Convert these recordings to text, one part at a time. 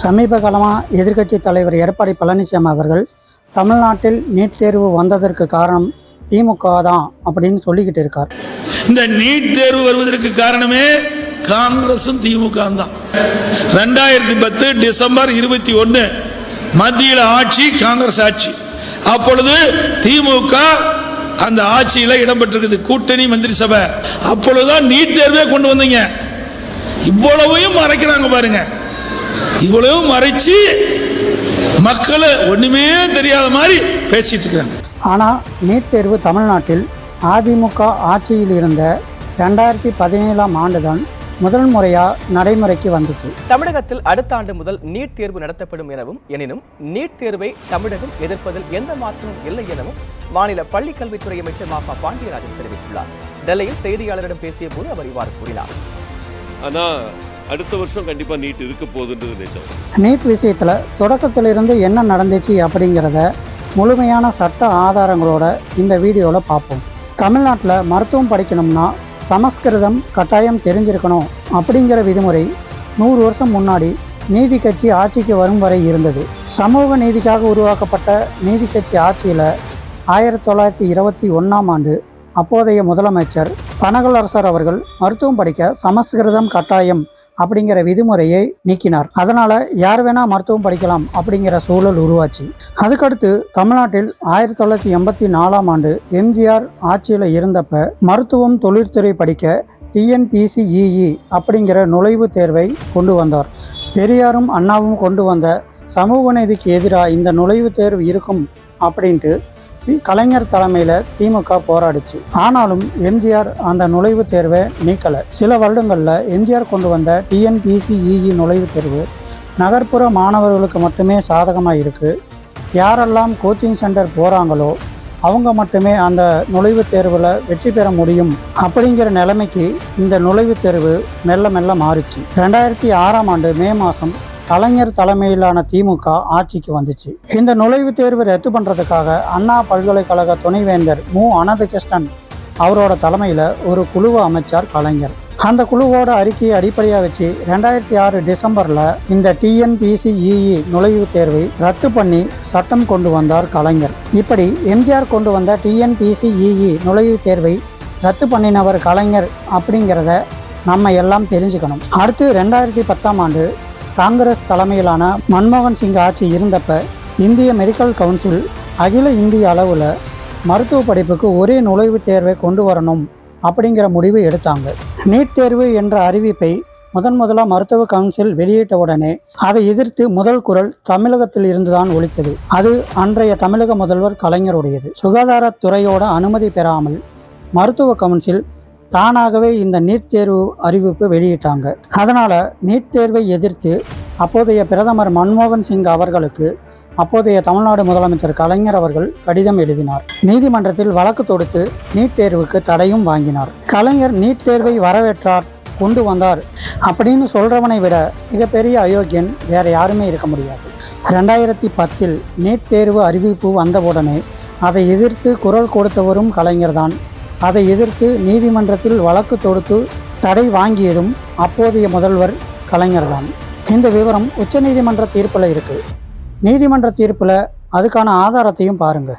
சமீப காலமாக எதிர்க்கட்சி தலைவர் எடப்பாடி பழனிசாமி அவர்கள் தமிழ்நாட்டில் நீட் தேர்வு வந்ததற்கு காரணம் திமுக தான் அப்படின்னு சொல்லிக்கிட்டு இருக்கார். இந்த நீட் தேர்வு வருவதற்கு காரணமே காங்கிரசும் திமுக தான். ரெண்டாயிரத்தி பத்து டிசம்பர் இருபத்தி ஒன்று மத்தியில் ஆட்சி காங்கிரஸ் ஆட்சி. அப்பொழுது திமுக அந்த ஆட்சியில் இடம்பெற்றிருக்குது கூட்டணி மந்திரி சபை. அப்பொழுதுதான் நீட் தேர்வே கொண்டு வந்தீங்க. இவ்வளவையும் மறைக்கிறாங்க பாருங்க. இவ்வளவும் மறைச்சு மக்களை ஒண்ணுமே தெரியாத மாதிரி பேசிட்டு இருக்காங்க. ஆனால் நீட் தேர்வு தமிழ்நாட்டில் அதிமுக ஆட்சியில் இருந்த ரெண்டாயிரத்தி பதினேழாம் ஆண்டு தான் முதல் முறையாக நடைமுறைக்கு வந்துச்சு. தமிழகத்தில் அடுத்த ஆண்டு முதல் நீட் தேர்வு நடத்தப்படும் எனவும் எனினும் நீட் தேர்வை தமிழகம் எதிர்ப்பதில் எந்த மாற்றமும் இல்லை எனவும் மாநில பள்ளிக் கல்வித்துறை அமைச்சர் மாபா பாண்டியராஜன் தெரிவித்துள்ளார். டெல்லியில் செய்தியாளரிடம் பேசிய போது அவர் இவ்வாறு கூறினார். ஆனா அடுத்த வருஷம் கண்டிப்பாக நீட் இருக்க போகுதுன்றது நிஜம். நீட் விஷயத்தில் தொடக்கத்திலிருந்து என்ன நடந்துச்சு அப்படிங்கிறத முழுமையான சட்ட ஆதாரங்களோட இந்த வீடியோவில் பார்ப்போம். தமிழ்நாட்டில் மருத்துவம் படிக்கணும்னா சமஸ்கிருதம் கட்டாயம் தெரிஞ்சிருக்கணும் அப்படிங்கிற விதிமுறை நூறு வருஷம் முன்னாடி நீதி கட்சி ஆட்சிக்கு வரும் வரை இருந்தது. சமூக நீதிக்காக உருவாக்கப்பட்ட நீதி கட்சி ஆட்சியில் ஆயிரத்தி தொள்ளாயிரத்தி இருபத்தி ஒன்றாம் ஆண்டு அப்போதைய முதலமைச்சர் பனகலரசர் அவர்கள் மருத்துவம் படிக்க சமஸ்கிருதம் கட்டாயம் அப்படிங்கிற விதிமுறையை நீக்கினார். அதனால யார் வேணா மருத்துவம் படிக்கலாம் அப்படிங்கிற சூழல் உருவாச்சு. அதுக்கடுத்து தமிழ்நாட்டில் ஆயிரத்தி தொள்ளாயிரத்தி எண்பத்தி நாலாம் ஆண்டு எம்ஜிஆர் ஆட்சியில் இருந்தப்ப மருத்துவம் தொழிற்துறை படிக்க டிஎன்பிசிஇஇ அப்படிங்கிற நுழைவுத் தேர்வை கொண்டு வந்தார். பெரியாரும் அண்ணாவும் கொண்டு வந்த சமூக நீதிக்கு எதிராக இந்த நுழைவுத் தேர்வு இருக்கும் அப்படின்ட்டு கலைஞர் தலைமையில் திமுக போராடிச்சு. ஆனாலும் எம்ஜிஆர் அந்த நுழைவுத் தேர்வை நீக்கலை. சில வருடங்களில் எம்ஜிஆர் கொண்டு வந்த டிஎன்பிசிஇஇ நுழைவுத் தேர்வு நகர்ப்புற மாணவர்களுக்கு மட்டுமே சாதகமாக இருக்குது யாரெல்லாம் கோச்சிங் சென்டர் போகிறாங்களோ அவங்க மட்டுமே அந்த நுழைவுத் தேர்வில் வெற்றி பெற முடியும் அப்படிங்கிற நிலைமைக்கு இந்த நுழைவுத் தேர்வு மெல்ல மெல்ல மாறிச்சு. ரெண்டாயிரத்தி ஆறாம் ஆண்டு மே மாதம் கலைஞர் தலைமையிலான திமுக ஆட்சிக்கு வந்துச்சு. இந்த நுழைவுத் தேர்வு ரத்து பண்ணுறதுக்காக அண்ணா பல்கலைக்கழக துணைவேந்தர் மு. அனந்தகிருஷ்ணன் அவரோட தலைமையில் ஒரு குழுவை அமைச்சார் கலைஞர். அந்த குழுவோட அறிக்கையை அடிப்படையாக வச்சு ரெண்டாயிரத்தி ஆறு டிசம்பரில் இந்த டிஎன்பிசிஇஇ நுழைவுத் தேர்வை ரத்து பண்ணி சட்டம் கொண்டு வந்தார் கலைஞர். இப்படி எம்ஜிஆர் கொண்டு வந்த டிஎன்பிசிஇஇ நுழைவுத் தேர்வை ரத்து பண்ணினவர் கலைஞர் அப்படிங்கிறத நம்ம எல்லாம் தெரிஞ்சுக்கணும். அடுத்து ரெண்டாயிரத்தி பத்தாம் ஆண்டு காங்கிரஸ் தலைமையிலான மன்மோகன் சிங் ஆட்சி இருந்தப்ப இந்திய மெடிக்கல் கவுன்சில் அகில இந்திய அளவில் மருத்துவ படிப்புக்கு ஒரே நுழைவுத் தேர்வை கொண்டு வரணும் அப்படிங்கிற முடிவு எடுத்தாங்க. நீட் தேர்வு என்ற அறிவிப்பை முதன் முதலாக மருத்துவ கவுன்சில் வெளியிட்ட உடனே அதை எதிர்த்து முதல் குரல் தமிழகத்தில் இருந்துதான் ஒழித்தது அது அன்றைய தமிழக முதல்வர் கலைஞருடையது. சுகாதாரத்துறையோட அனுமதி பெறாமல் மருத்துவ கவுன்சில் தானாகவே இந்த நீட் தேர்வு அறிவிப்பு வெளியிட்டாங்க. அதனால் நீட் தேர்வை எதிர்த்து அப்போதைய பிரதமர் மன்மோகன் சிங் அவர்களுக்கு அப்போதைய தமிழ்நாடு முதலமைச்சர் கலைஞர் அவர்கள் கடிதம் எழுதினார். நீதிமன்றத்தில் வழக்கு தொடுத்து நீட் தேர்வுக்கு தடையும் வாங்கினார். கலைஞர் நீட் தேர்வை வரவேற்றார் கொண்டு வந்தார் அப்படின்னு சொல்றவனை விட மிகப்பெரிய அயோக்கியன் வேற யாருமே இருக்க முடியாது. ரெண்டாயிரத்தி பத்தில் நீட் தேர்வு அறிவிப்பு வந்தவுடனே அதை எதிர்த்து குரல் கொடுத்தவரும் கலைஞர்தான். அதை எதிர்த்து நீதிமன்றத்தில் வழக்கு தொடுத்து தடை வாங்கியதும் அப்போதைய முதல்வர் கலைஞர்தான். இந்த விவரம் உச்சநீதிமன்ற தீர்ப்பில் இருக்குது நீதிமன்ற தீர்ப்பில் அதுக்கான ஆதாரத்தையும் பாருங்க.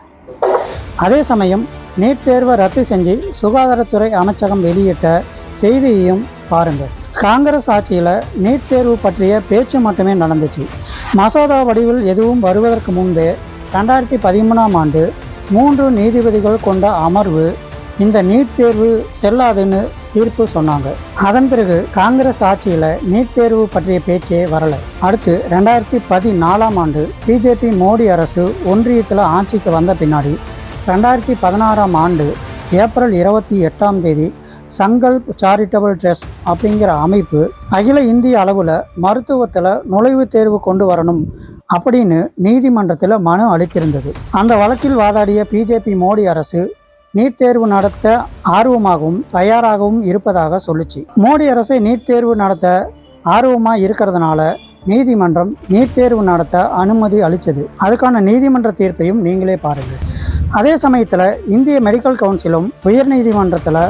அதே சமயம் நீட் தேர்வை ரத்து செஞ்சு சுகாதாரத்துறை அமைச்சகம் வெளியிட்ட செய்தியையும் பாருங்க. காங்கிரஸ் ஆட்சியில் நீட் தேர்வு பற்றிய பேச்சு மட்டுமே நடந்துச்சு. மசோதா வடிவில் எதுவும் வருவதற்கு முன்பே ரெண்டாயிரத்தி பதிமூணாம் ஆண்டு மூன்று நீதிபதிகள் கொண்ட அமர்வு இந்த நீட் தேர்வு செல்லாதுன்னு தீர்ப்பு சொன்னாங்க. அதன் பிறகு காங்கிரஸ் ஆட்சியில் நீட் தேர்வு பற்றிய பேச்சே வரல. அடுத்து ரெண்டாயிரத்தி பதினாலாம் ஆண்டு பிஜேபி மோடி அரசு ஒன்றியத்தில் ஆட்சிக்கு வந்த பின்னாடி ரெண்டாயிரத்தி பதினாறாம் ஆண்டு ஏப்ரல் இருபத்தி எட்டாம் தேதி சங்கல்ப் சாரிட்டபிள் ட்ரஸ்ட் அப்படிங்கிற அமைப்பு அகில இந்திய அளவில் மருத்துவத்தில் நுழைவுத் தேர்வு கொண்டு வரணும் அப்படின்னு நீதிமன்றத்தில் மனு அளித்திருந்தது. அந்த வழக்கில் வாதாடிய பிஜேபி மோடி அரசு நீட் தேர்வு நடத்த ஆர்வமாகவும் தயாராகவும் இருப்பதாக சொல்லுச்சு. மோடி அரசு நீட் தேர்வு நடத்த ஆர்வமாக இருக்கிறதுனால நீதிமன்றம் நீட் தேர்வு நடத்த அனுமதி அளித்தது அதுக்கான நீதிமன்ற தீர்ப்பையும் நீங்களே பாருங்கள் அதே சமயத்தில் இந்திய மெடிக்கல் கவுன்சிலும் உயர்நீதிமன்றத்தில்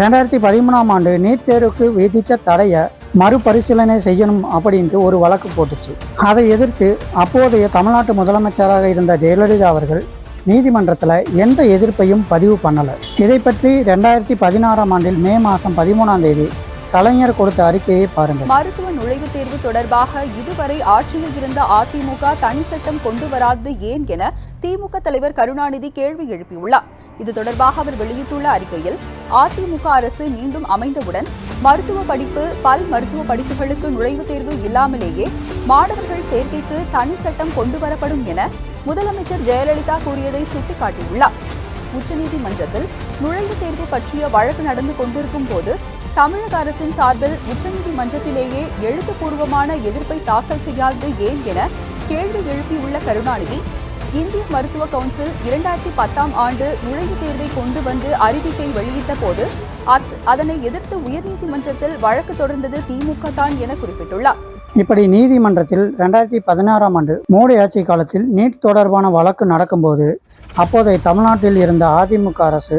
ரெண்டாயிரத்தி பதிமூணாம் ஆண்டு நீட் தேர்வுக்கு விதித்த தடையை மறுபரிசீலனை செய்யணும் அப்படின்ட்டு ஒரு வழக்கு போட்டுச்சு. அதை எதிர்த்து அப்போதைய தமிழ்நாட்டு முதலமைச்சராக இருந்த ஜெயலலிதா அவர்கள் நீதிமன்றத்தில் எந்த எதிர்ப்பையும் பதிவு பண்ணலை. இதை பற்றி ரெண்டாயிரத்தி பதினாறாம் ஆண்டில் மே மாதம் பதிமூணாம் தேதி கலைஞர் கொடுத்த அறிக்கையை பாருங்கள். மருத்துவ நுழைவுத் தேர்வு தொடர்பாக இதுவரை ஆட்சியில் இருந்த அதிமுக தனி சட்டம் கொண்டு வராது ஏன் என திமுக தலைவர் கருணாநிதி கேள்வி எழுப்பியுள்ளார். இது தொடர்பாக அவர் வெளியிட்டுள்ள அறிக்கையில் அதிமுக அரசு மீண்டும் அமைந்தவுடன் மருத்துவ படிப்பு பல் மருத்துவ படிப்புகளுக்கு நுழைவுத் தேர்வு இல்லாமலேயே மாணவர்கள் சேர்க்கைக்கு தனி சட்டம் கொண்டு வரப்படும் என முதலமைச்சர் ஜெயலலிதா கூறியதை சுட்டிக்காட்டியுள்ளார். உச்சநீதிமன்றத்தில் நுழைவுத் தேர்வு பற்றிய வழக்கு நடந்து கொண்டிருக்கும் போது தமிழக அரசின் சார்பில் உச்சநீதிமன்றத்திலேயே எழுத்துப்பூர்வமான எதிர்ப்பை தாக்கல் செய்யாதது ஏன் என கேள்வி எழுப்பியுள்ள கருணாநிதி இந்திய மருத்துவ கவுன்சில் இரண்டாயிரத்தி பத்தாம் ஆண்டு நுழைவுத் தேர்வை கொண்டு வந்து அறிவிக்கை வெளியிட்ட போது அத்- அதனை எதிர்த்து உயர்நீதிமன்றத்தில் வழக்கு தொடர்ந்தது திமுக தான் என குறிப்பிட்டுள்ளார். இப்படி நீதிமன்றத்தில் ரெண்டாயிரத்தி பதினாறாம் ஆண்டு மோடி ஆட்சி காலத்தில் நீட் தொடர்பான வழக்கு நடக்கும்போது அப்போதைய தமிழ்நாட்டில் இருந்த அதிமுக அரசு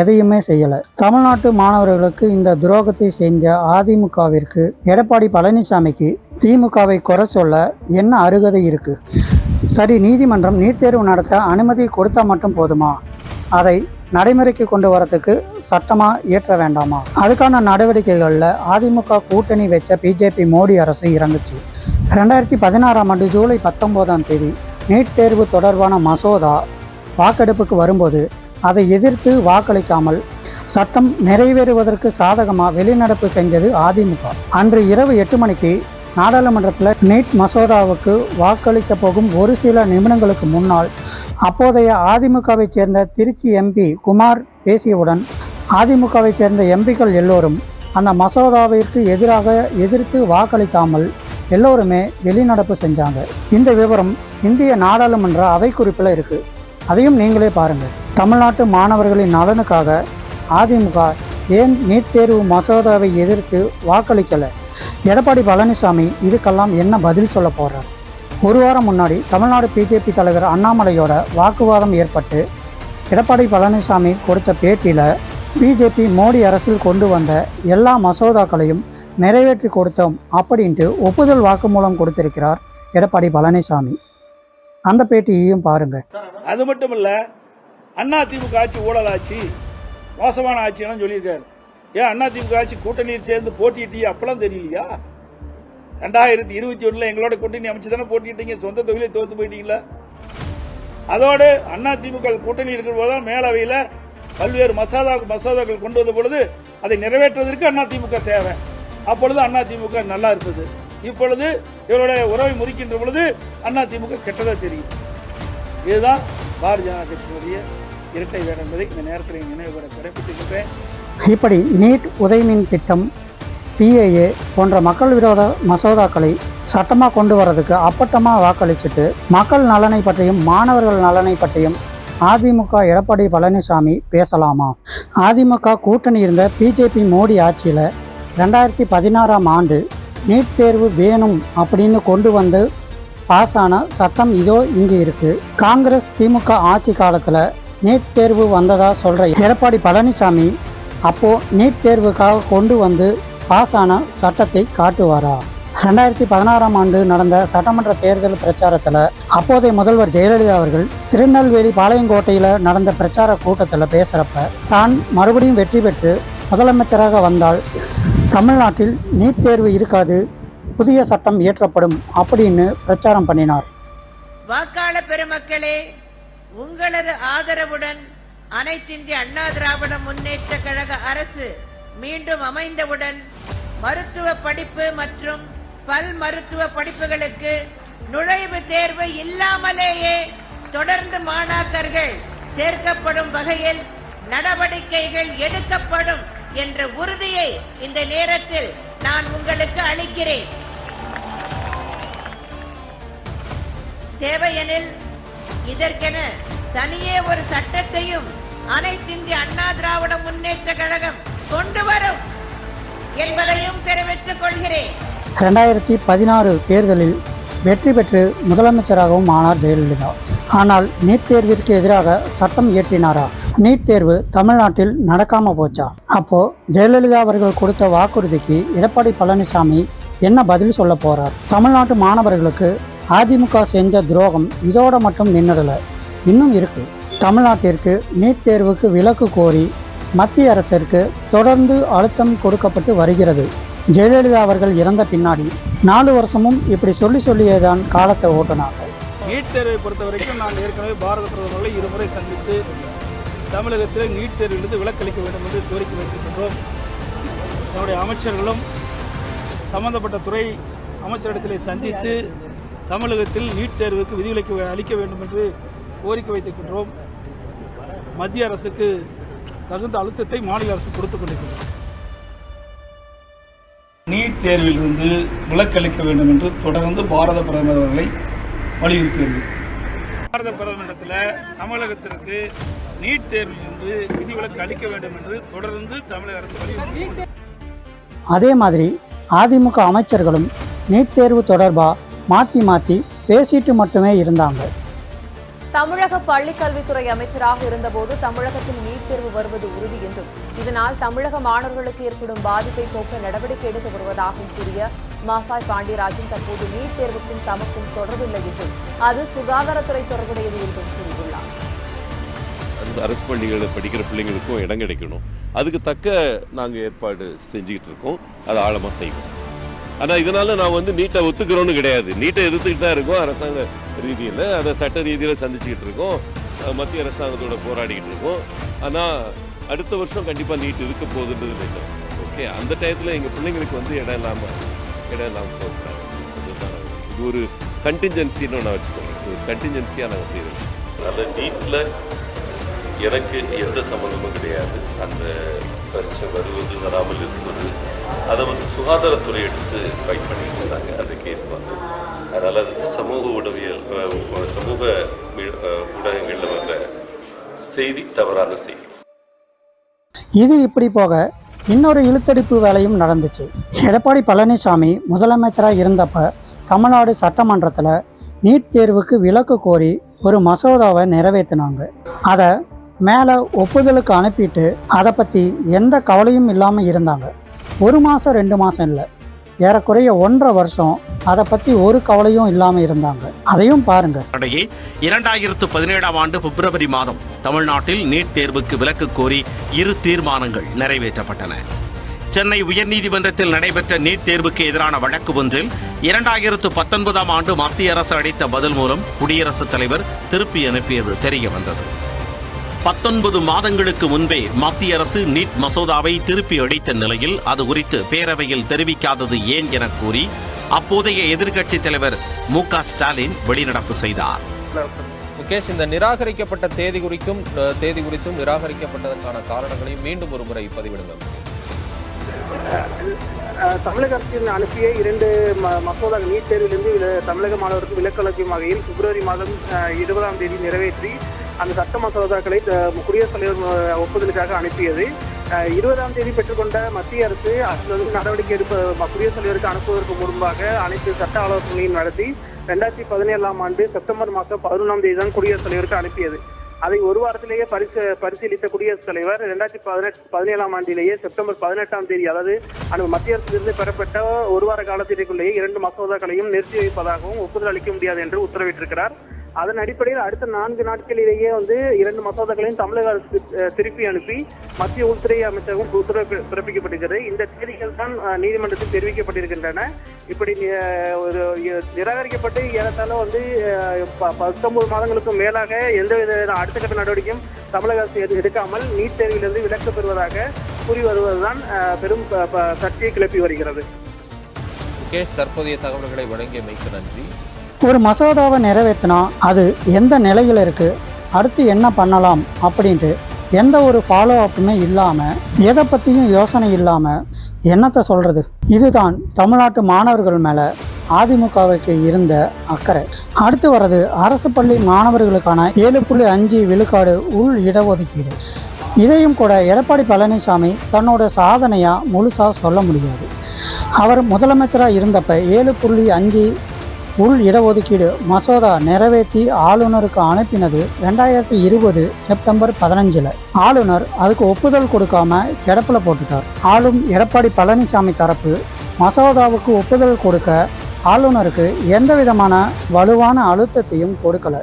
எதையுமே செய்யலை. தமிழ்நாட்டு மாணவர்களுக்கு இந்த துரோகத்தை செஞ்ச அதிமுகவிற்கு எடப்பாடி பழனிசாமிக்கு திமுகவை குறை சொல்ல என்ன அருகதை இருக்கு? சரி நீதிமன்றம் நீட் தேர்வு நடத்த அனுமதி கொடுத்தா மட்டும் போதுமா? அதை நடைமுறைக்கு கொண்டு வரத்துக்கு சட்டமா இயற்ற வேண்டாமா? அதுக்கான நடவடிக்கைகளில் அதிமுக கூட்டணி வச்ச பிஜேபி மோடி அரசு இறங்குச்சு. ரெண்டாயிரத்தி பதினாறாம் ஆண்டு ஜூலை பத்தொம்போதாம் தேதி நீட் தேர்வு தொடர்பான மசோதா வாக்கெடுப்புக்கு வரும்போது அதை எதிர்த்து வாக்களிக்காமல் சட்டம் நிறைவேறுவதற்கு சாதகமாக வெளிநடப்பு செஞ்சது அதிமுக. அன்று இரவு எட்டு மணிக்கு நாடாளுமன்றத்தில் நீட் மசோதாவுக்கு வாக்களிக்க போகும் ஒரு சில நிமிடங்களுக்கு முன்னால் அப்போதைய அதிமுகவைச் சேர்ந்த திருச்சி எம்பி குமார் பேசியவுடன் அதிமுகவைச் சேர்ந்த எம்பிக்கள் எல்லோரும் அந்த மசோதாவிற்கு எதிராக எதிர்த்து வாக்களிக்காமல் எல்லோருமே வெளிநடப்பு செஞ்சாங்க. இந்த விவரம் இந்திய நாடாளுமன்ற அவை குறிப்பில் இருக்கு. அதையும் நீங்களே பாருங்கள் தமிழ்நாட்டு மாணவர்களின் நலனுக்காக அதிமுக ஏன் நீட் தேர்வு மசோதாவை எதிர்த்து வாக்களிக்கலை? எடப்பாடி பழனிசாமி இதுக்கெல்லாம் என்ன பதில் சொல்ல போறார்? ஒரு வாரம் முன்னாடி தமிழ்நாடு பிஜேபி தலைவர் அண்ணாமலையோட வாக்குவாதம் ஏற்பட்டு எடப்பாடி பழனிசாமி கொடுத்த பேட்டியில் பிஜேபி மோடி அரசில் கொண்டு வந்த எல்லா மசோதாக்களையும் நிறைவேற்றி கொடுத்தோம் அப்படின்ட்டு ஒப்புதல் வாக்குமூலம் கொடுத்திருக்கிறார் எடப்பாடி பழனிசாமி. அந்த பேட்டியையும் பாருங்க. அது மட்டும் இல்ல அண்ணா திமுக ஆட்சி ஊழல் ஆட்சி மோசமான ஆட்சியெல்லாம் சொல்லியிருக்காரு. ஏன் அண்ணா திமுக ஆட்சி கூட்டணியில் சேர்ந்து போட்டியிட்டீ அப்பெல்லாம் தெரியலையா? ரெண்டாயிரத்தி இருபத்தி ஒன்றில் எங்களோட கூட்டணி அமைச்சு தானே போட்டிட்டீங்க சொந்த தொகுதியிலே தோத்து போயிட்டீங்களா? அதோடு அண்ணா திமுக கூட்டணி இருக்கிற போதுதான் மேலவையில் பல்வேறு மசோதா மசோதாக்கள் கொண்டு வந்த பொழுது அதை நிறைவேற்றுவதற்கு அண்ணா திமுக தேவை. அப்பொழுது அண்ணா திமுக நல்லா இருந்தது. இப்பொழுது இவருடைய உறவை முறிக்கின்ற பொழுது அண்ணா திமுக கெட்டதாக தெரியும். இதுதான் பாரதிய ஜனதா கட்சியினுடைய இரட்டை வேடம் என்பதை இந்த நேரத்தில் நினைவுபட பிறப்பித்திருக்கிறேன் இப்படி நீட் உதயமின் திட்டம் சிஏஏ போன்ற மக்கள் விரோத மசோதாக்களை சட்டமாக கொண்டு வரதுக்கு அப்பட்டமாக வாக்களிச்சுட்டு மக்கள் நலனை பற்றியும் மாணவர்கள் நலனை பற்றியும் அதிமுக எடப்பாடி பழனிசாமி பேசலாமா? அதிமுக கூட்டணி இருந்த பிஜேபி மோடி ஆட்சியில் ரெண்டாயிரத்தி பதினாறாம் ஆண்டு நீட் தேர்வு வேணும் அப்படின்னு கொண்டு வந்து பாஸ் ஆன சட்டம் இதோ இங்கே இருக்குது காங்கிரஸ் திமுக ஆட்சி காலத்தில் நீட் தேர்வு வந்ததாக சொல்கிற எடப்பாடி பழனிசாமி அப்போது நீட் தேர்வுக்காக கொண்டு வந்து பாஸ் ஆன சட்டத்தை காட்டுவாரா? ரெண்டாயிரத்தி பதினாறாம் ஆண்டு நடந்த சட்டமன்ற தேர்தல் பிரச்சாரத்தில் அப்போதைய முதல்வர் ஜெயலலிதா அவர்கள் திருநெல்வேலி பாளையங்கோட்டையில் நடந்த பிரச்சார கூட்டத்தில் பேசுகிறப்ப தான் மறுபடியும் வெற்றி பெற்று முதலமைச்சராக வந்தால் தமிழ்நாட்டில் நீட் தேர்வு இருக்காது புதிய சட்டம் இயற்றப்படும் அப்படின்னு பிரச்சாரம் பண்ணினார். வாக்காளர் பெருமக்களே உங்களது ஆதரவுடன் அனைத்திந்திய அண்ணா திராவிட முன்னேற்ற கழக அரசு மீண்டும் அமைந்தவுடன் மருத்துவ படிப்பு மற்றும் பல் மருத்துவ படிப்புகளுக்கு நுழைவு தேர்வு இல்லாமலேயே தொடர்ந்து மாணாக்கர்கள் சேர்க்கப்படும் வகையில் நடவடிக்கைகள் எடுக்கப்படும் என்ற உறுதியை இந்த நேரத்தில் நான் உங்களுக்கு அளிக்கிறேன். தேவையெனில் இதற்கென தனியே ஒரு சட்டத்தையும் அனைத்திந்திய அண்ணா திராவிட முன்னேற்ற கழகம் கொண்டு வரும் என்பதையும் தெரிவித்துக் கொள்கிறேன். ரெண்டாயிரத்தி பதினாறு தேர்தலில் வெற்றி பெற்று முதலமைச்சராகவும் ஆனார் ஜெயலலிதா. ஆனால் நீட் தேர்விற்கு எதிராக சட்டம் இயற்றினாரா? நீட் தேர்வு தமிழ்நாட்டில் நடக்காம போச்சா? அப்போ ஜெயலலிதா அவர்கள் கொடுத்த வாக்குறுதிக்கு எடப்பாடி பழனிசாமி என்ன பதில் சொல்ல போறார்? தமிழ்நாட்டு மாணவர்களுக்கு அதிமுக செஞ்ச துரோகம் இதோட மட்டும் நின்றுடல. இன்னும் இருக்கு. தமிழ்நாட்டிற்கு நீட் தேர்வுக்கு விலக்கு கோரி மத்திய அரசிற்கு தொடர்ந்து அழுத்தம் கொடுக்கப்பட்டு வருகிறது. ஜெயலலிதா அவர்கள் இறந்த பின்னாடி நாலு வருஷமும் இப்படி சொல்லி சொல்லியே தான் காலத்தை ஓட்டினாங்க நீட் தேர்வை பொறுத்த வரைக்கும் நான் ஏற்கனவே பாரத பிரதமர்களை இருமுறை சந்தித்து தமிழகத்தில் நீட் தேர்விலிருந்து விலக்களிக்க வேண்டும் என்று கோரிக்கை வைத்திருக்கின்றோம். என்னுடைய அமைச்சர்களும் சம்பந்தப்பட்ட துறை அமைச்சரிடத்திலே சந்தித்து தமிழகத்தில் நீட் தேர்வுக்கு விதிவிலக்கு அளிக்க வேண்டும் என்று கோரிக்கை வைத்திருக்கின்றோம். மத்திய அரசுக்கு தகுந்த அழுத்தத்தை மாநில அரசு கொடுத்துக் கொண்டிருக்கிறது. நீட் தேர்விலிருந்து விலக்களிக்க வேண்டும் என்று தொடர்ந்து பாரத பிரதமர் அவர்களை வலியுறுத்தியுள்ளது பாரத பிரதமரிடத்தில் தமிழகத்திற்கு நீட் தேர்விலிருந்து விதிவிலக்கு அளிக்க வேண்டும் என்று தொடர்ந்து தமிழக அரசு வலியுறுத்தி அதே மாதிரி அதிமுக அமைச்சர்களும் நீட் தேர்வு தொடர்பாக மாற்றி மாற்றி பேசிட்டு மட்டுமே இருந்தாங்க. தமிழக பள்ளிக்கல்வித்துறை அமைச்சராக இருந்தபோது தமிழகத்தில் நீட் தேர்வு வருவது உறுதி என்றும் இதனால் தமிழக மாணவர்களுக்கு ஏற்படும் பாதிப்பை போக்க நடவடிக்கை எடுத்து வருவதாகவும் கூறிய மாஃபாய் பாண்டியராஜன் தற்போது நீட் தேர்வுக்கும் தமக்கும் தொடர்பில்லை என்றும் அது சுகாதாரத்துறை தொடர்புடையது என்றும் கூறியுள்ளார். அரசு பள்ளிகளில் படிக்கிற பிள்ளைங்களுக்கும் இடம் கிடைக்கணும். அதுக்கு தக்க நாங்கள் ஏற்பாடு செஞ்சுக்கிட்டு இருக்கோம். அதை ஆழமாக செய்வோம். ஆனால் இதனால நான் வந்து நீட்டை ஒத்துக்கிறோன்னு கிடையாது. நீட்டை எதிர்த்துக்கிட்டு தான் இருக்கோம். அரசாங்க ரீதியில் அதை சட்ட ரீதியில் சந்திச்சுக்கிட்டு இருக்கோம். மத்திய அரசாங்கத்தோட போராடிக்கிட்டு இருக்கோம். ஆனால் அடுத்த வருஷம் கண்டிப்பாக நீட் இருக்க போகுதுன்றது நினைக்கிறேன். ஓகே அந்த டயத்தில் எங்கள் பிள்ளைங்களுக்கு வந்து இடம் இல்லாமல் இடம் இல்லாமல் போகிறாங்க இது ஒரு கண்டிஞ்சன்சின்னு நான் வச்சுக்கோங்க. ஒரு கண்டிஞ்சன்சியாக நாங்கள் செய்கிறோம் அதனால் நீட்டில் எனக்கு எந்த சம்மந்தமும் கிடையாது. அந்த பரீட்சை வருவது வராமல் இருப்பது அதை வந்து சுகாதாரத்துறை எடுத்து ஃபைட் பண்ணிட்டு இருந்தாங்க அந்த கேஸ் வந்து. அதனால் அது சமூக உடவியல் சமூக ஊடகங்களில் வர்ற செய்தி தவறான செய்தி. இது இப்படி போக இன்னொரு இழுத்தடிப்பு வேலையும் நடந்துச்சு. எடப்பாடி பழனிசாமி முதலமைச்சராக இருந்தப்ப தமிழ்நாடு சட்டமன்றத்தில் நீட் தேர்வுக்கு விலக்கு கோரி ஒரு மசோதாவை நிறைவேற்றினாங்க அதை மேலே ஒப்புதலுக்கு அனுப்பிட்டு அதை பற்றி எந்த கவலையும் இல்லாமல் இருந்தாங்க. ஒரு மாதம் ரெண்டு மாதம் இல்லை. ஏறக்குறைய ஒன்றரை வருஷம் அதை பற்றி ஒரு கவலையும் இல்லாமல் இருந்தாங்க. அதையும் பாருங்கள் இடையே இரண்டாயிரத்து பதினேழாம் ஆண்டு பிப்ரவரி மாதம் தமிழ்நாட்டில் நீட் தேர்வுக்கு விலக்கு கோரி இரு தீர்மானங்கள் நிறைவேற்றப்பட்டன. சென்னை உயர்நீதிமன்றத்தில் நடைபெற்ற நீட் தேர்வுக்கு எதிரான வழக்கு ஒன்றில் இரண்டாயிரத்து பத்தொன்பதாம் ஆண்டு மத்திய அரசு அளித்த பதில் மூலம் குடியரசுத் தலைவர் திருப்பி அனுப்பியது தெரிய வந்தது பத்தொன்பது மாதங்களுக்கு முன்பே மத்திய அரசு நீட் மசோதாவை திருப்பி அளித்த நிலையில் அது குறித்து பேரவையில் தெரிவிக்காதது ஏன் என கூறி அப்போதைய எதிர்க்கட்சித் தலைவர் மு க ஸ்டாலின் வெளிநடப்பு செய்தார். முகேஷ் இந்த நிராகரிக்கப்பட்ட தேதி குறிக்கும் அஹ், தேதி குறித்தும் நிராகரிக்கப்பட்டதற்கான காரணங்களையும் மீண்டும் ஒரு முறை பதிவிடுங்க அஹ் தமிழக அரசின் அனுப்பிய இரண்டு ம- மசோதாக்கள் நீட் தேர்விலிருந்து வில- தமிழக மாணவருக்கு விலக்களிக்கும் வகையில் பிப்ரவரி மாதம் இருபதாம் தேதி நிறைவேற்றி அந்த சட்ட மசோதாக்களை குடியரசுத் தலைவர் ஒப்புதலுக்காக அனுப்பியது. இருபதாம் தேதி பெற்றுக்கொண்ட மத்திய அரசு அதில் நடவடிக்கை எடுப்ப குடியரசுத் தலைவருக்கு அனுப்புவதற்கு முன்பாக அனைத்து சட்ட ஆலோசனையும் நடத்தி ரெண்டாயிரத்தி பதினேழாம் ஆண்டு செப்டம்பர் மாதம் பதினொன்றாம் தேதி தான் குடியரசுத் தலைவருக்கு அனுப்பியது. அதை ஒரு வாரத்திலேயே பரிசு பரிசீலித்த குடியரசுத் தலைவர் ரெண்டாயிரத்தி பதினெட்டு பதினேழாம் ஆண்டிலேயே செப்டம்பர் பதினெட்டாம் தேதி அதாவது அந்த மத்திய அரசிலிருந்து பெறப்பட்ட ஒரு வார காலத்திற்குள்ளேயே இரண்டு மசோதாக்களையும் நிறுத்தி வைப்பதாகவும் ஒப்புதல் அளிக்க முடியாது என்று உத்தரவிட்டிருக்கிறார். அதன் அடிப்படையில் அடுத்த நான்கு நாட்களிலேயே வந்து இரண்டு மசோதாக்களையும் தமிழக அரசு திருப்பி அனுப்பி மத்திய உள்துறை அமைச்சகம் உத்தரவு பி- பிறப்பிக்கப்பட்டிருக்கிறது இந்த தேதிகள் தான் நீதிமன்றத்தில் தெரிவிக்கப்பட்டிருக்கின்றன. இப்படி ஒரு நிராகரிக்கப்பட்டு ஏறத்தாழ வந்து ப- பத்தொன்பது மாதங்களுக்கும் மேலாக எந்தவித அடுத்த கட்ட நடவடிக்கையும் தமிழக அரசு எது- எடுக்காமல் நீட் தேர்விலிருந்து விலக்கு பெறுவதாக கூறி வருவதுதான் பெரும் சர்ச்சையை கிளப்பி வருகிறது. முகேஷ் தற்போதைய தகவல்களை வழங்கியமைக்கு நன்றி. ஒரு மசோதாவை நிறைவேற்றினா அது எந்த நிலையில் இருக்குது அடுத்து என்ன பண்ணலாம்? அப்படின்ட்டு எந்த ஒரு ஃபாலோ அப்புமே இல்லாமல் எதை பற்றியும் யோசனை இல்லாமல் என்னத்தை சொல்கிறது இதுதான் தமிழ்நாட்டு மாணவர்கள் மேலே அதிமுகவுக்கு இருந்த அக்கறை. அடுத்து வர்றது அரசு பள்ளி மாணவர்களுக்கான ஏழு புள்ளி அஞ்சு விழுக்காடு உள் இடஒதுக்கீடு. இதையும் கூட எடப்பாடி பழனிசாமி தன்னோட சாதனையாக முழுசாக சொல்ல முடியாது. அவர் முதலமைச்சராக இருந்தப்ப ஏழு புள்ளி அஞ்சு உள் இடஒதுக்கீடு மசோதா நிறைவேற்றி ஆளுநருக்கு அனுப்பினது ரெண்டாயிரத்தி இருபது செப்டம்பர் பதினஞ்சில். ஆளுநர் அதுக்கு ஒப்புதல் கொடுக்காம கிடப்பில் போட்டுட்டார். ஆளும் எடப்பாடி பழனிசாமி தரப்பு மசோதாவுக்கு ஒப்புதல் கொடுக்க ஆளுநருக்கு எந்த விதமான வலுவான அழுத்தத்தையும் கொடுக்கல.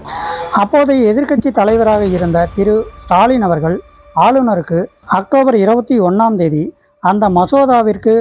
அப்போதைய எதிர்க்கட்சி தலைவராக இருந்த திரு. ஸ்டாலின் அவர்கள் ஆளுநருக்கு அக்டோபர் இருபத்தி ஒன்றாம் தேதி அந்த மசோதாவிற்கு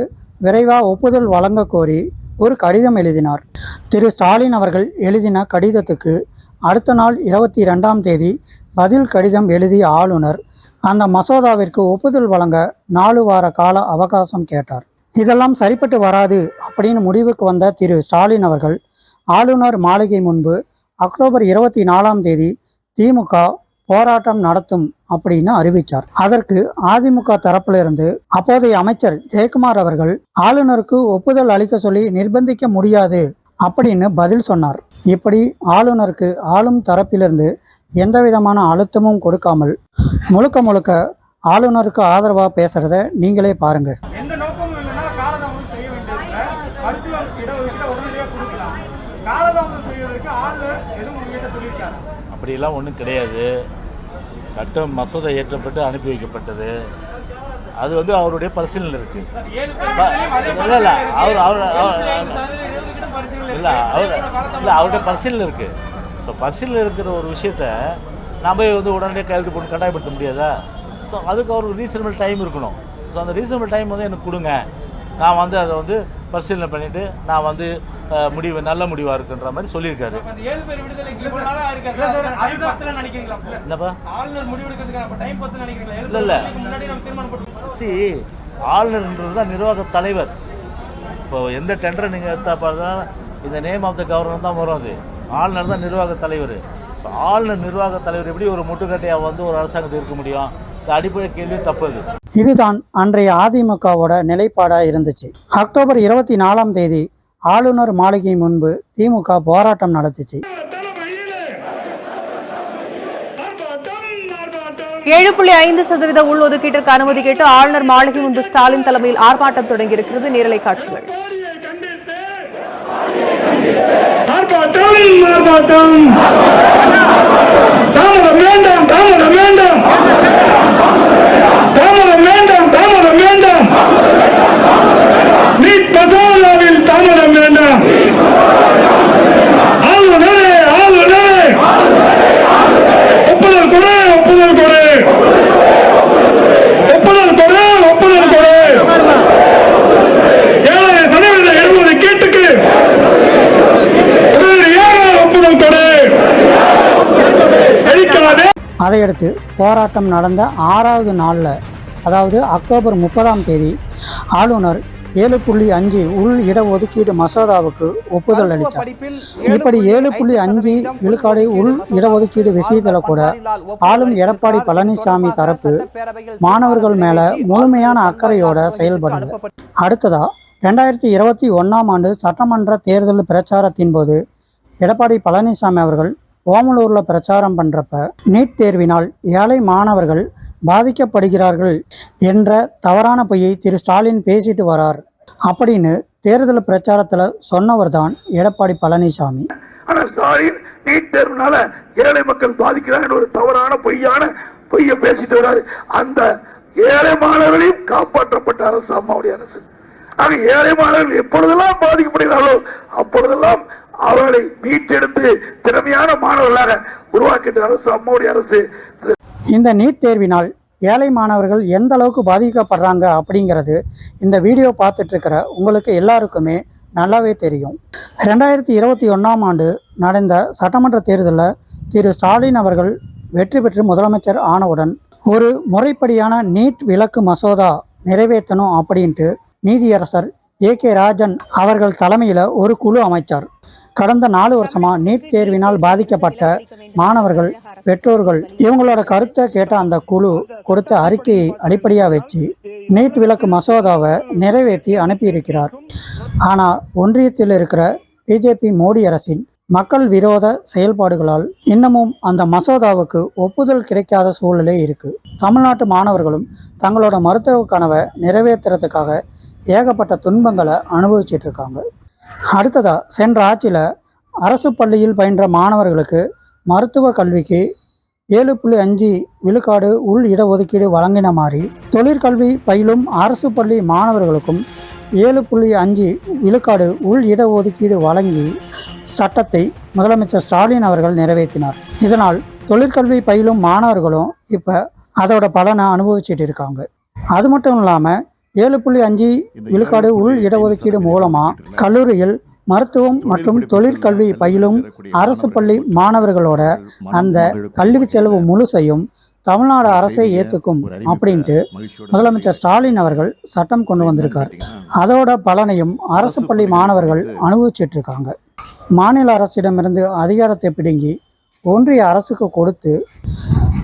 விரைவாக ஒப்புதல் வழங்க கோரி ஒரு கடிதம் எழுதினார். திரு. ஸ்டாலின் அவர்கள் எழுதின கடிதத்துக்கு அடுத்த நாள் இருபத்தி ரெண்டாம் தேதி பதில் கடிதம் எழுதிய ஆளுநர் அந்த மசோதாவிற்கு ஒப்புதல் வழங்க நாலு வார கால அவகாசம் கேட்டார். இதெல்லாம் சரிப்பட்டு வராது அப்படின்னு முடிவுக்கு வந்த திரு. ஸ்டாலின் அவர்கள் ஆளுநர் மாளிகை முன்பு அக்டோபர் இருபத்தி நாலாம் தேதி திமுக போராட்டம் நடத்தும் அப்படின்னு அறிவித்தார் அதற்கு அதிமுக தரப்பிலிருந்து அப்போதைய அமைச்சர் ஜெயக்குமார் அவர்கள் ஆளுநருக்கு ஒப்புதல் அளிக்க சொல்லி நிர்பந்திக்க முடியாது அப்படின்னு பதில் சொன்னார். இப்படி ஆளுநருக்கு ஆளும் தரப்பிலிருந்து எந்த விதமான அழுத்தமும் கொடுக்காமல் முழுக்க முழுக்க ஆளுநருக்கு ஆதரவாக பேசுறத நீங்களே பாருங்கள் அப்படியெல்லாம் ஒன்றும் கிடையாது. சட்டம் மசோதா ஏற்றப்பட்டு அனுப்பி வைக்கப்பட்டது. அது வந்து அவருடைய பரிசீலனை இருக்கு. இல்லை இல்லை அவர் அவர் இல்லை அவர் இல்லை அவருடைய பரிசீலனை இருக்கு. ஸோ பரிசீலனை இருக்கிற ஒரு விஷயத்த நம்ம வந்து உடனடியாக கைது போட்டு கட்டாயப்படுத்த முடியாதா? ஸோ அதுக்கு அவருக்கு ரீசனபிள் டைம் இருக்கணும். ஸோ அந்த ரீசனபிள் டைம் வந்து எனக்கு கொடுங்க. நான் வந்து அதை வந்து பரிசீலனை பண்ணிவிட்டு நான் வந்து முடிவு நல்ல முடிவாக இருக்குன்ற மாதிரி சொல்லியிருக்காரு. என்னப்பா? இல்ல, இல்ல. சி ஆளுநர்ன்றது தான் நிர்வாக தலைவர். இப்போ எந்த டெண்டரை நீங்கள் எடுத்தா பார்த்தா இந்த நேம் ஆஃப் த கவர்னர் தான் வரும் அது. ஆளுநர் தான் நிர்வாக தலைவர். ஸோ ஆளுநர் நிர்வாக தலைவர் எப்படி ஒரு முட்டுக்கட்டையாக வந்து ஒரு அரசாங்கத்தை இருக்க முடியும்? அடிப்படை கேள்வி தப்பு அது இதுதான் அன்றைய அதிமுகவோட நிலைப்பாடாக இருந்துச்சு. அக்டோபர் இருபத்தி நாலாம் தேதி ஆளுநர் மாளிகை முன்பு திமுக போராட்டம் நடத்துச்சு. ஏழு புள்ளி ஐந்து சதவீத உள்ஒதுக்கீட்டிற்கு அனுமதி கேட்டு ஆளுநர் மாளிகை முன்பு ஸ்டாலின் தலைமையில் ஆர்ப்பாட்டம் தொடங்கியிருக்கிறது நேரலை காட்சிகள். தாமதம் வேண்டாம் தாமதம் வேண்டாம் தாமதம் வேண்டாம் தாமதம் வேண்டாம் நீட் மசோதாவில் தாமதம் வேண்டாம் ஆளுநரே ஆளுநரே ஒப்புதல் கொடு ஒப்புதல் கொடு ஒப்புதல் கொடு ஒப்புதல் கொடு ஏழரை சதவீத எழுபது கேட்டுக்கு உடனடியாக ஒப்புதல் கொடு அழிக்காதே அதையடுத்து போராட்டம் நடந்த ஆறாவது நாளில் அதாவது அக்டோபர் முப்பதாம் தேதி ஆளுநர் ஏழு புள்ளி அஞ்சு உள் இடஒதுக்கீடு மசோதாவுக்கு ஒப்புதல் அளித்தார். இப்படி ஏழு புள்ளி அஞ்சு விழுக்காடு உள் இடஒதுக்கீடு விஷயத்தில் கூட ஆளும் எடப்பாடி பழனிசாமி தரப்பு மாணவர்கள் மேல முழுமையான அக்கறையோட செயல்படல அடுத்ததா ரெண்டாயிரத்தி இருபத்தி ஒன்றாம் ஆண்டு சட்டமன்ற தேர்தல் பிரச்சாரத்தின் போது எடப்பாடி பழனிசாமி அவர்கள் ஓமலூரில் பிரச்சாரம் பண்ணுறப்ப நீட் தேர்வினால் ஏழை மாணவர்கள் பாதிக்கப்படுகிறார்கள் என்ற தவறான பொய்யை திரு ஸ்டாலின் பேசிட்டு வரார். அப்படின்னு தேர்தல் பிரச்சாரத்தில் சொன்னவர் தான் எடப்பாடி பழனிசாமி. ஆனால் ஸ்டாலின் நீட் தேர்வுனால ஏழை மக்கள் பாதிக்கிறாங்க ஒரு தவறான பொய்யான பொய்யை பேசிட்டு வராரு. அந்த ஏழை மாணவர்களையும் காப்பாற்றப்பட்ட அரசு அம்மாவுடைய அரசு. ஆக ஏழை மாணவர்கள் எப்பொழுதெல்லாம் பாதிக்கப்படுகிறார்களோ அப்பொழுதெல்லாம் அவர்களை மீட்டெடுத்து திறமையான மாணவர்களாக உருவாக்கின்ற அரசு அம்மாவுடைய அரசு. இந்த நீட் தேர்வினால் ஏழை மாணவர்கள் எந்த அளவுக்கு பாதிக்கப்படுறாங்க அப்படிங்கிறது இந்த வீடியோ பார்த்துட்ருக்கிற உங்களுக்கு எல்லாருக்குமே நல்லாவே தெரியும். ரெண்டாயிரத்தி இருபத்தி ஒன்றாம் ஆண்டு நடந்த சட்டமன்ற தேர்தலில் திரு ஸ்டாலின் அவர்கள் வெற்றி பெற்று முதலமைச்சர் ஆனவுடன் ஒரு முறைப்படியான நீட் விலக்கு மசோதா நிறைவேற்றணும் அப்படின்ட்டு நீதியரசர் ஏ கே ராஜன் அவர்கள் தலைமையில் ஒரு குழு அமைச்சார். கடந்த நாலு வருஷமா நீட் தேர்வினால் பாதிக்கப்பட்ட மாணவர்கள் பெற்றோர்கள் இவங்களோட கருத்தை கேட்ட அந்த குழு கொடுத்த அறிக்கையை அடிப்படையாக வச்சு நீட் விலக்கு மசோதாவை நிறைவேற்றி அனுப்பியிருக்கிறார். ஆனால் ஒன்றியத்தில் இருக்கிற பிஜேபி மோடி அரசின் மக்கள் விரோத செயல்பாடுகளால் இன்னமும் அந்த மசோதாவுக்கு ஒப்புதல் கிடைக்காத சூழலே இருக்கு. தமிழ்நாட்டு மாணவர்களும் தங்களோட மருத்துவ கனவை நிறைவேற்றுறதுக்காக ஏகப்பட்ட துன்பங்களை அனுபவிச்சிட்டு அடுத்ததாக சென்ற ஆட்சியில் அரசு பள்ளியில் பயின்ற மாணவர்களுக்கு மருத்துவ கல்விக்கு ஏழு புள்ளி அஞ்சு விழுக்காடு உள் இடஒதுக்கீடு வழங்கின மாதிரி தொழிற்கல்வி பயிலும் அரசு பள்ளி மாணவர்களுக்கும் ஏழு புள்ளி அஞ்சு விழுக்காடு உள் இடஒதுக்கீடு வழங்கி சட்டத்தை முதலமைச்சர் ஸ்டாலின் அவர்கள் நிறைவேற்றினார். இதனால் தொழிற்கல்வி பயிலும் மாணவர்களும் இப்போ அதோட பலனை அனுபவிச்சுட்டு இருக்காங்க. அது மட்டும் இல்லாமல் ஏழு புள்ளி அஞ்சு விழுக்காடு உள் இடஒதுக்கீடு மூலமாக கல்லூரியில் மருத்துவம் மற்றும் தொழிற்கல்வி பயிலும் அரசு பள்ளி மாணவர்களோட அந்த கல்வி செலவு முழுசையும் தமிழ்நாடு அரசை ஏற்றுக்கும் அப்படின்ட்டு முதலமைச்சர் ஸ்டாலின் அவர்கள் சட்டம் கொண்டு வந்திருக்கார். அதோட பலனையும் அரசு பள்ளி மாணவர்கள் அனுபவிச்சிட்டு இருக்காங்க மாநில அரசிடமிருந்து அதிகாரத்தை பிடுங்கி ஒன்றிய அரசுக்கு கொடுத்து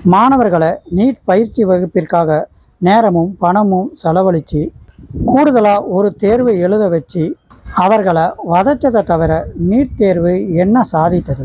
மாணவர்களை நீட் பயிற்சி வகுப்பிற்காக நேரமும் பணமும் செலவழித்து கூடுதலாக ஒரு தேர்வை எழுத வச்சு அவர்களை வதைச்சதை தவிர நீட் தேர்வு என்ன சாதித்தது?